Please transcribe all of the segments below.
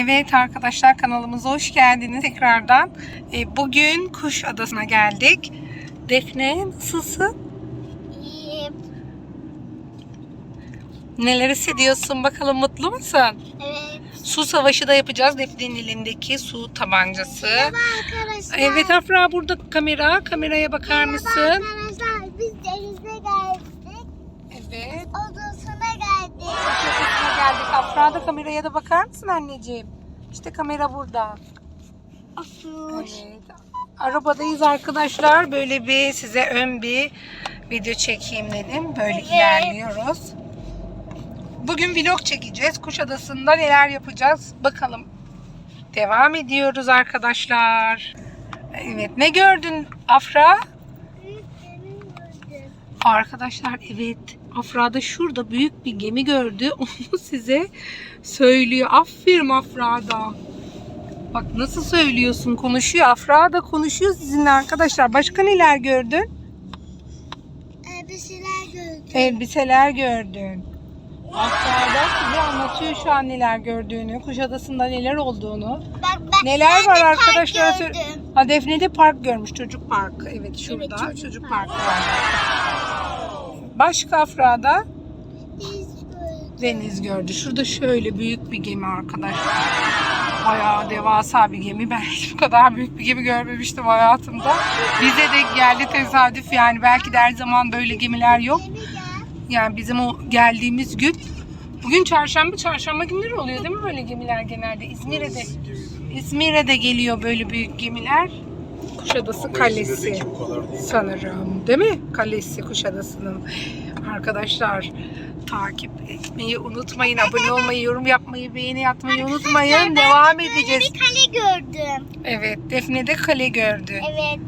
Evet arkadaşlar kanalımıza hoş geldiniz tekrardan. E, Bugün Kuş Adası'na geldik. Defne nasılsın? İyiyim. Neler hissediyorsun bakalım mutlu musun? Evet. Su savaşı da yapacağız. Defne'nin elindeki su tabancası. Merhaba arkadaşlar. Evet Afra burada kamera. Kameraya bakar Merhaba mısın? arkadaşlar. Biz denize geldik. Evet. Odasına geldik. Geldik. Afra da kameraya da bakar mısın anneciğim? İşte kamera burada. Afur. Evet. Arabadayız arkadaşlar. Böyle bir size ön bir video çekeyim dedim. Böyle Evet. ilerliyoruz. Bugün vlog çekeceğiz. Kuşadası'nda neler yapacağız bakalım. Devam ediyoruz arkadaşlar. Evet ne gördün Afra? Arkadaşlar evet Afra da şurada büyük bir gemi gördü. Onu size söylüyor. Aferin Afra da. Bak nasıl söylüyorsun konuşuyor. Afra da konuşuyor sizinle arkadaşlar. Başka neler gördün? Elbiseler gördüm. Elbiseler gördün. Afra da size anlatıyor şu an neler gördüğünü. Kuşadası'nda neler olduğunu. Bak bak. Neler de var park arkadaşlar? gördüm. Ha Defne'de park görmüş. Çocuk parkı. Evet şurada. çocuk çocuk, parkı. parkı var. Başka Afra'da Deniz gördü. Şurada şöyle büyük bir gemi arkadaşlar. Bayağı devasa bir gemi. Ben hiç bu kadar büyük bir gemi görmemiştim hayatımda. Bize de geldi tesadüf yani. Belki de her zaman böyle gemiler yok. Yani bizim o geldiğimiz gün Bugün çarşamba, çarşamba günleri oluyor değil mi böyle gemiler genelde? İzmir'e de İzmir'e de geliyor böyle büyük gemiler. Kuşadası Kalesi sanırım. Değil mi? Kalesi Kuşadası'nın. Arkadaşlar takip etmeyi unutmayın. Abone olmayı, yorum yapmayı, beğeni yapmayı unutmayın. Devam edeceğiz. Bir kale gördüm. Evet, Defne de kale gördü. Evet.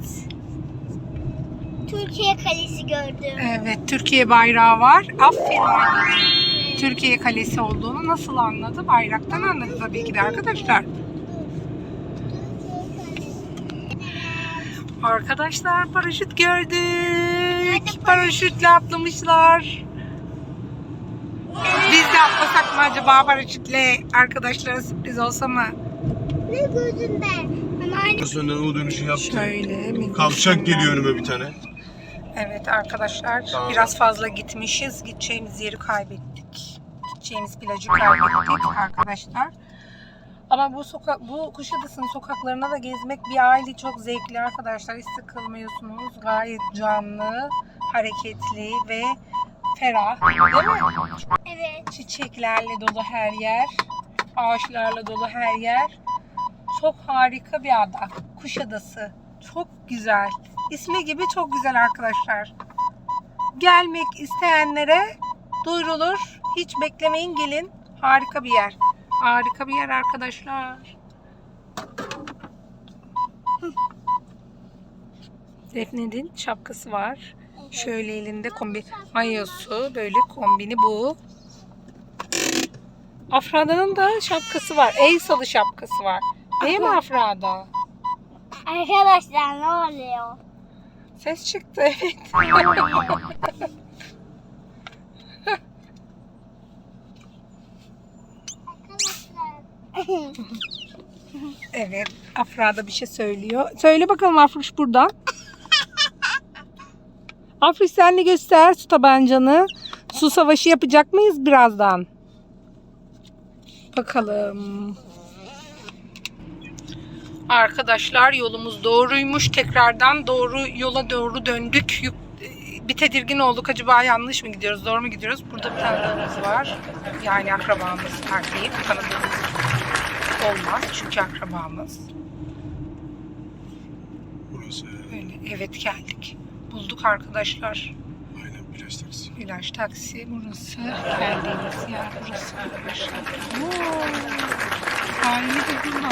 Türkiye kalesi gördüm. Evet, Türkiye bayrağı var. Aferin anneciğim. Türkiye kalesi olduğunu nasıl anladı? Bayraktan anladı tabii ki de arkadaşlar. Arkadaşlar paraşüt gördük. Paraşütle atlamışlar. Biz de atlasak mı acaba paraşütle arkadaşlara sürpriz olsa mı? Ne gördüm ben? Ama Sonra o dönüşü yaptı. Şöyle. Kavşak geliyor önüme bir tane. Evet arkadaşlar Tamam. biraz fazla gitmişiz. Gideceğimiz yeri kaybettik. Gideceğimiz plajı kaybettik arkadaşlar. Ama bu sokak bu Kuşadası'nın sokaklarına da gezmek bir aile çok zevkli arkadaşlar. Hiç sıkılmıyorsunuz. Gayet canlı, hareketli ve ferah. Değil mi? evet. Çiçeklerle dolu her yer. Ağaçlarla dolu her yer. Çok harika bir ada. Kuşadası. Çok güzel. İsmi gibi çok güzel arkadaşlar. Gelmek isteyenlere duyurulur. Hiç beklemeyin gelin. Harika bir yer. Harika bir yer arkadaşlar. Defne'nin şapkası var. Şöyle elinde kombi mayosu. Böyle kombini bu. Afra'nın da şapkası var. El salı şapkası var. Değil mi Afra'da? Arkadaşlar ne oluyor? Ses çıktı evet. Arkadaşlar. Evet. Afra da bir şey söylüyor. Söyle bakalım Afruş buradan. Afruş sen de göster su tabancanı. Su savaşı yapacak mıyız birazdan? Bakalım. Arkadaşlar yolumuz doğruymuş. Tekrardan doğru yola doğru döndük. Bir tedirgin olduk. Acaba yanlış mı gidiyoruz? Doğru mu gidiyoruz? Burada bir tanıdığımız var. Yani akrabamız var değil. Tanıdığımız olmaz. Çünkü akrabamız. Burası Öyle. Evet geldik. Bulduk arkadaşlar. aynen plaj taksi. İlaç taksi burası. Geldiğimiz yer burası arkadaşlar. Oo. Sahili de burada.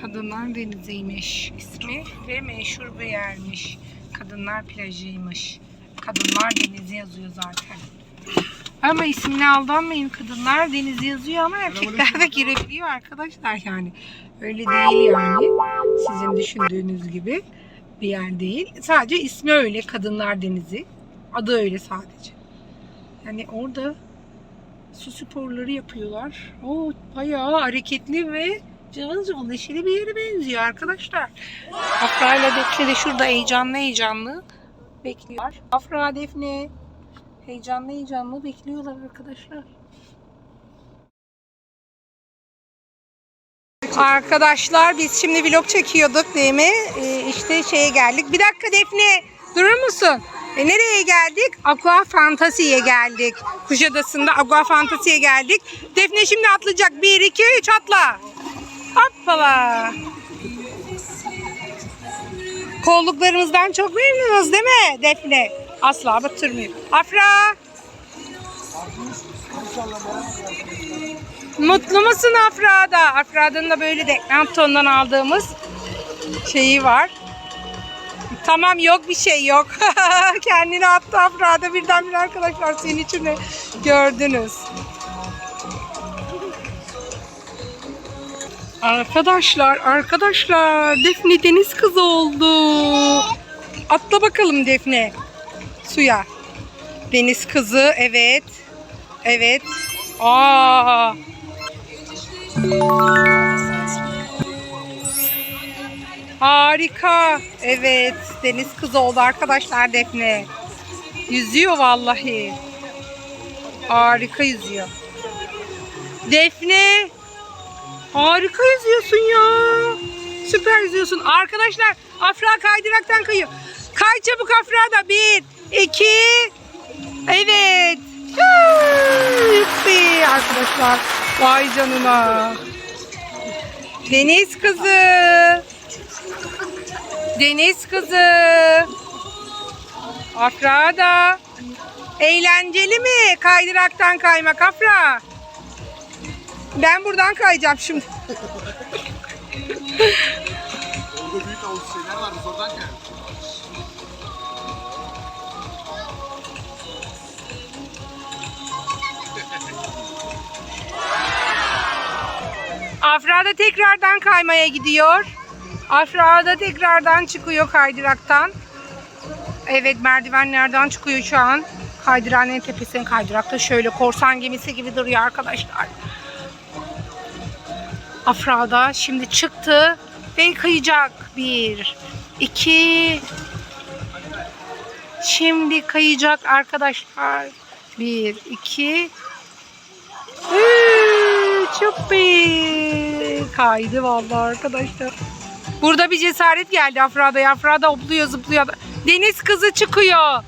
Kadınlar Denizi'ymiş ismi ve meşhur bir yermiş. Kadınlar plajıymış. Kadınlar Denizi yazıyor zaten. Ama ismine aldanmayın. Kadınlar Denizi yazıyor ama erkekler de girebiliyor arkadaşlar yani. Öyle değil yani. Sizin düşündüğünüz gibi bir yer değil. Sadece ismi öyle Kadınlar Denizi. Adı öyle sadece. Yani orada su sporları yapıyorlar. O bayağı hareketli ve cıvıl cıvıl neşeli bir yere benziyor arkadaşlar. Afra ile Defne de şurada heyecanlı heyecanlı bekliyorlar. Afra, Defne heyecanlı heyecanlı bekliyorlar arkadaşlar. Arkadaşlar biz şimdi vlog çekiyorduk değil mi? Ee, işte şeye geldik. Bir dakika Defne durur musun? E, nereye geldik? Aqua Fantasi'ye geldik. Kuşadası'nda Aqua Fantasi'ye geldik. Defne şimdi atlayacak. 1, 2, 3 atla. Hoppala. Kolluklarımızdan çok memnunuz değil mi Defne? Asla batırmıyor. Afra. Mutlu musun Afra'da? Afra'nın da böyle Decathlon'dan aldığımız şeyi var. Tamam yok bir şey yok. Kendini attı Afra'da birdenbire arkadaşlar senin için de gördünüz. Arkadaşlar, arkadaşlar Defne deniz kızı oldu. Atla bakalım Defne suya. Deniz kızı evet. Evet. Aa. Harika. Evet. Deniz kızı oldu arkadaşlar Defne. Yüzüyor vallahi. Harika yüzüyor. Defne. Harika yüzüyorsun ya. Süper yüzüyorsun. Arkadaşlar Afra kaydıraktan kayıyor. Kay çabuk Afra da. Bir, iki. Evet. Yuppi arkadaşlar. Vay canına. Deniz kızı. Deniz kızı. Afra da. Eğlenceli mi kaydıraktan kaymak Afra? Ben buradan kayacağım şimdi. Orada büyük havuz şeyler var. Oradan gel. Afra da tekrardan kaymaya gidiyor. Afra da tekrardan çıkıyor kaydıraktan. Evet merdivenlerden çıkıyor şu an. Kaydıranın tepesine kaydırakta şöyle korsan gemisi gibi duruyor arkadaşlar. Afra da şimdi çıktı ve kayacak. Bir, iki. Şimdi kayacak arkadaşlar. Bir, iki. Üç, Yuppi. Kaydı vallahi arkadaşlar. Burada bir cesaret geldi Afra'da. Afra'da hopluyor zıplıyor. Deniz kızı çıkıyor.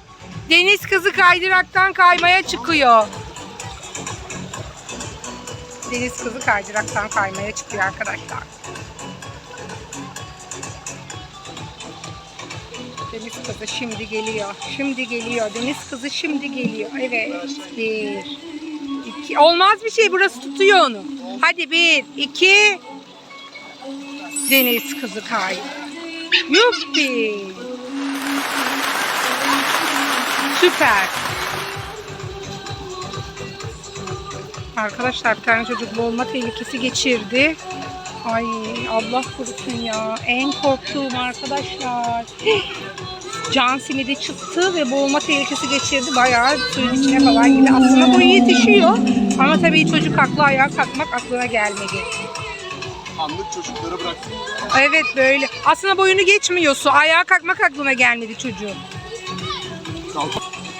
Deniz kızı kaydıraktan kaymaya çıkıyor. Deniz kızı kaydıraktan kaymaya çıkıyor arkadaşlar. Deniz kızı şimdi geliyor. Şimdi geliyor. Deniz kızı şimdi geliyor. Evet. Bir, iki. Olmaz bir şey. Burası tutuyor onu. Hadi bir, iki. Deniz kızı kay. Yuppi. Süper. Arkadaşlar bir tane çocuk boğulma tehlikesi geçirdi. Ay Allah korusun ya. En korktuğum arkadaşlar. Can simidi çıktı ve boğulma tehlikesi geçirdi. Bayağı suyun içine falan girdi. Aslında boyu yetişiyor. Ama tabii çocuk aklı ayağa kalkmak aklına gelmedi. Anlık çocukları bıraktım. Evet böyle. Aslında boyunu geçmiyor su. Ayağa kalkmak aklına gelmedi çocuğun. Kalk.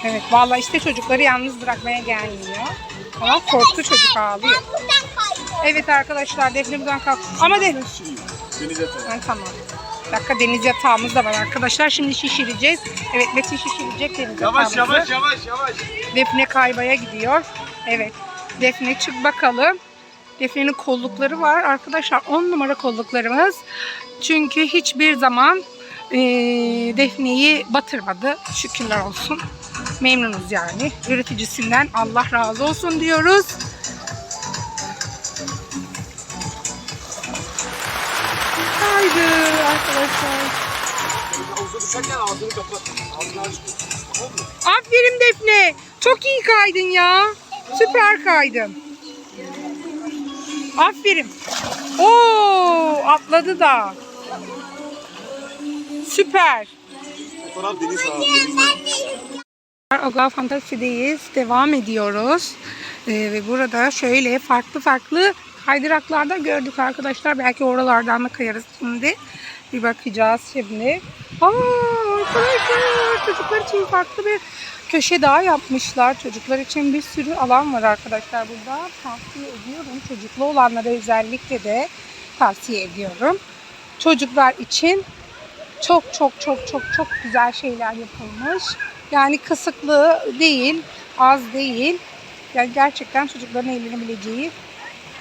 Evet vallahi işte çocukları yalnız bırakmaya gelmiyor. Ama korktu çocuk ağlıyor. Evet arkadaşlar Defne buradan kalk. Ama de... Şimdi deniz yatağı. Ha, tamam. Bir dakika deniz yatağımız da var arkadaşlar. Şimdi şişireceğiz. Evet Metin şişirecek deniz Yavaş yatağımızı. yavaş yavaş yavaş. Defne kaybaya gidiyor. Evet. Defne çık bakalım. Defne'nin kollukları var. Arkadaşlar 10 numara kolluklarımız. Çünkü hiçbir zaman eee, Defne'yi batırmadı. Şükürler olsun. Memnunuz yani. Üreticisinden Allah razı olsun diyoruz. Arkadaşlar. Düşerken ağzını kapat. Ağzını aç. Tamam mı? Aferin Defne. Çok iyi kaydın ya. Süper kaydın. Aferin. Oo, atladı da. Süper. Fotoğraf deniz. Agua Fantasi'deyiz. Devam ediyoruz. Ee, ve burada şöyle farklı farklı kaydıraklarda gördük arkadaşlar. Belki oralardan da kayarız şimdi. Bir bakacağız şimdi. Aa, arkadaşlar çocuklar için farklı bir köşe daha yapmışlar. Çocuklar için bir sürü alan var arkadaşlar burada. Tavsiye ediyorum. Çocuklu olanlara özellikle de tavsiye ediyorum. Çocuklar için çok çok çok çok çok güzel şeyler yapılmış. Yani kısıklığı değil, az değil. Yani gerçekten çocukların eğlenebileceği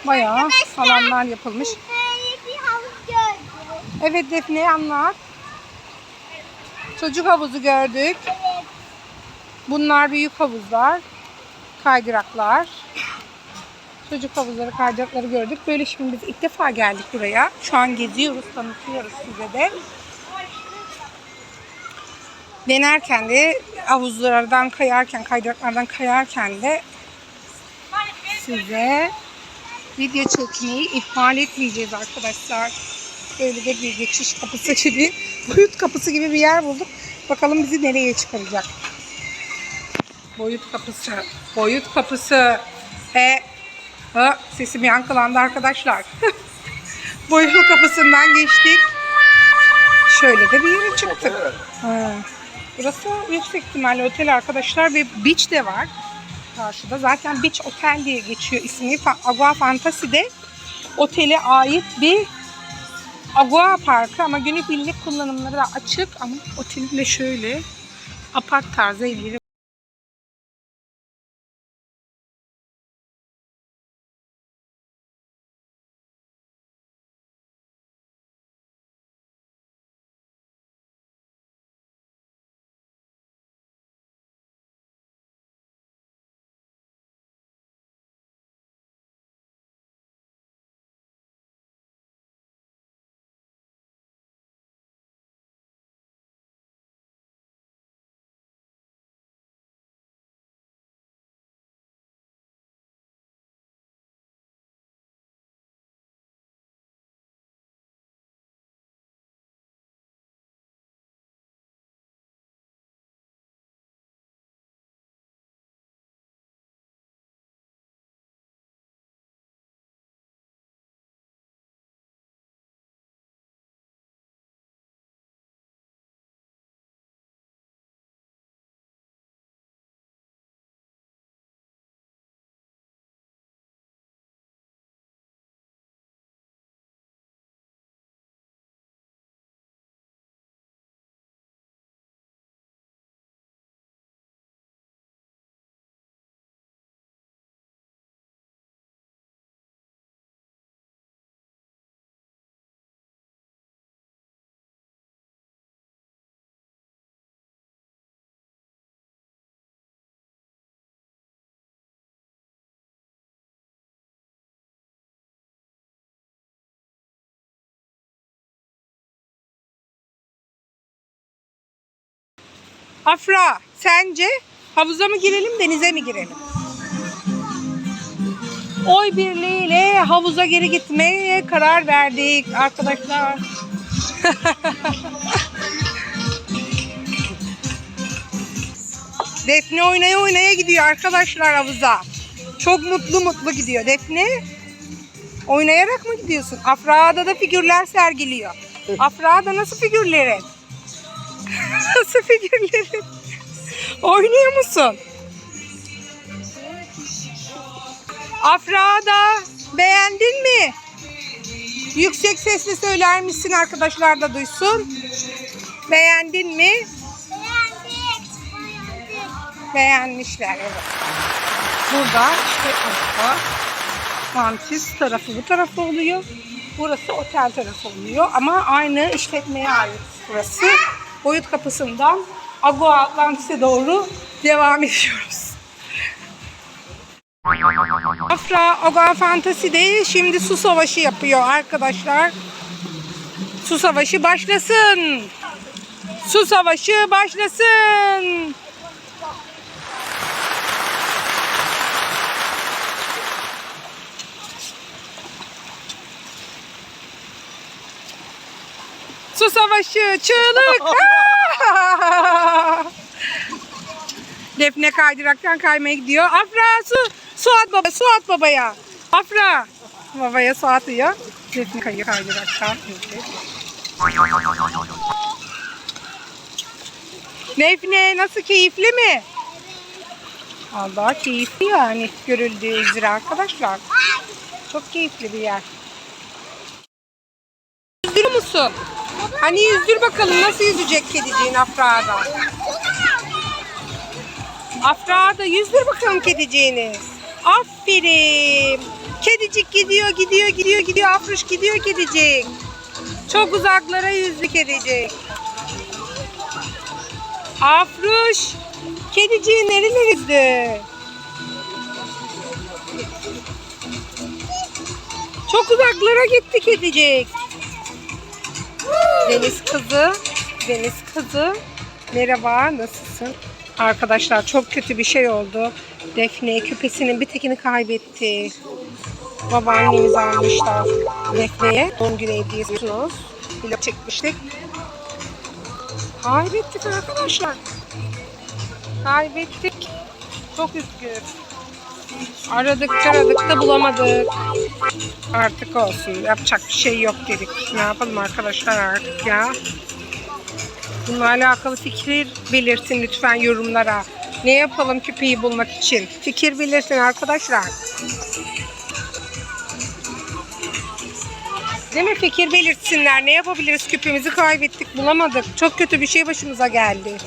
bayağı alanlar yapılmış. Böyle bir havuz gördüm. Evet Defne anlat. Çocuk havuzu gördük. Evet. Bunlar büyük havuzlar. Kaydıraklar. Çocuk havuzları, kaydırakları gördük. Böyle şimdi biz ilk defa geldik buraya. Şu an geziyoruz, tanıtıyoruz size de. Denerken de havuzlardan kayarken, kaydıraklardan kayarken de size video çekmeyi ihmal etmeyeceğiz arkadaşlar. Böyle de bir geçiş kapısı gibi, boyut kapısı gibi bir yer bulduk. Bakalım bizi nereye çıkaracak. Boyut kapısı, boyut kapısı. He, ha, sesim yankılandı arkadaşlar. boyut kapısından geçtik. Şöyle de bir yere çıktık. Ha. Burası yüksek ihtimalle otel arkadaşlar ve beach de var karşıda. Zaten beach otel diye geçiyor ismi. Agua Fantasi'de otele ait bir Agua Parkı ama günübirlik kullanımları da açık ama otelin de şöyle. Apart tarzı evleri Afra sence havuza mı girelim denize mi girelim? Oy birliğiyle havuza geri gitmeye karar verdik arkadaşlar. Defne oynaya oynaya gidiyor arkadaşlar havuza. Çok mutlu mutlu gidiyor. Defne oynayarak mı gidiyorsun? Afra'da da figürler sergiliyor. Afra'da nasıl figürlerin? Nasıl figürlerin? Oynuyor musun? Afra'da beğendin mi? Yüksek sesle söyler misin arkadaşlar da duysun? Beğendin mi? Beğendik. Beğendik. Beğenmişler evet. Burada işte burada mantis tarafı bu tarafı oluyor. Burası otel tarafı oluyor ama aynı işletmeye ait burası. Boyut kapısından Agua Atlantis'e doğru devam ediyoruz. Afra Agua Fantasi'de şimdi su savaşı yapıyor arkadaşlar. Su savaşı başlasın. Su savaşı başlasın. Su savaşı, çığlık. Defne kaydıraktan kaymaya gidiyor. Afra su, Su at baba, su at babaya. Afra. Babaya su atıyor. Defne kayıyor kaydıraktan. Defne nasıl keyifli mi? Allah keyifli yani görüldüğü üzere arkadaşlar. Çok keyifli bir yer. Yüzdürür musun? Hani yüzdür bakalım nasıl yüzecek kediciğin Afra'da. Afra'da yüzdür bakalım kediciğini. Aferin. Kedicik gidiyor gidiyor gidiyor gidiyor. Afruş gidiyor kedicik. Çok uzaklara yüzdü kedicik. Afruş. Kediciğin nereye yüzdü? Çok uzaklara gitti kedicik. Deniz kızı, deniz kızı. Merhaba, nasılsın? Arkadaşlar çok kötü bir şey oldu. Defne küpesinin bir tekini kaybetti. Babaannemiz almışlar Defne'ye. Doğum günü hediyesiyorsunuz. Vlog çekmiştik. Kaybettik arkadaşlar. Kaybettik. Çok üzgünüm. Aradık aradık da bulamadık. Artık olsun. Yapacak bir şey yok dedik. Ne yapalım arkadaşlar artık ya. Bununla alakalı fikir belirtin lütfen yorumlara. Ne yapalım küpeyi bulmak için? Fikir belirtin arkadaşlar. Değil mi? Fikir belirtsinler. Ne yapabiliriz? Küpemizi kaybettik, bulamadık. Çok kötü bir şey başımıza geldi.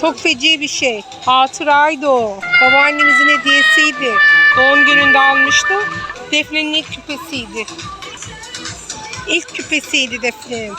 Çok feci bir şey. Hatıraydı o. Babaannemizin hediyesiydi. Doğum gününde almıştı. Defne'nin ilk küpesiydi. İlk küpesiydi Defne'nin.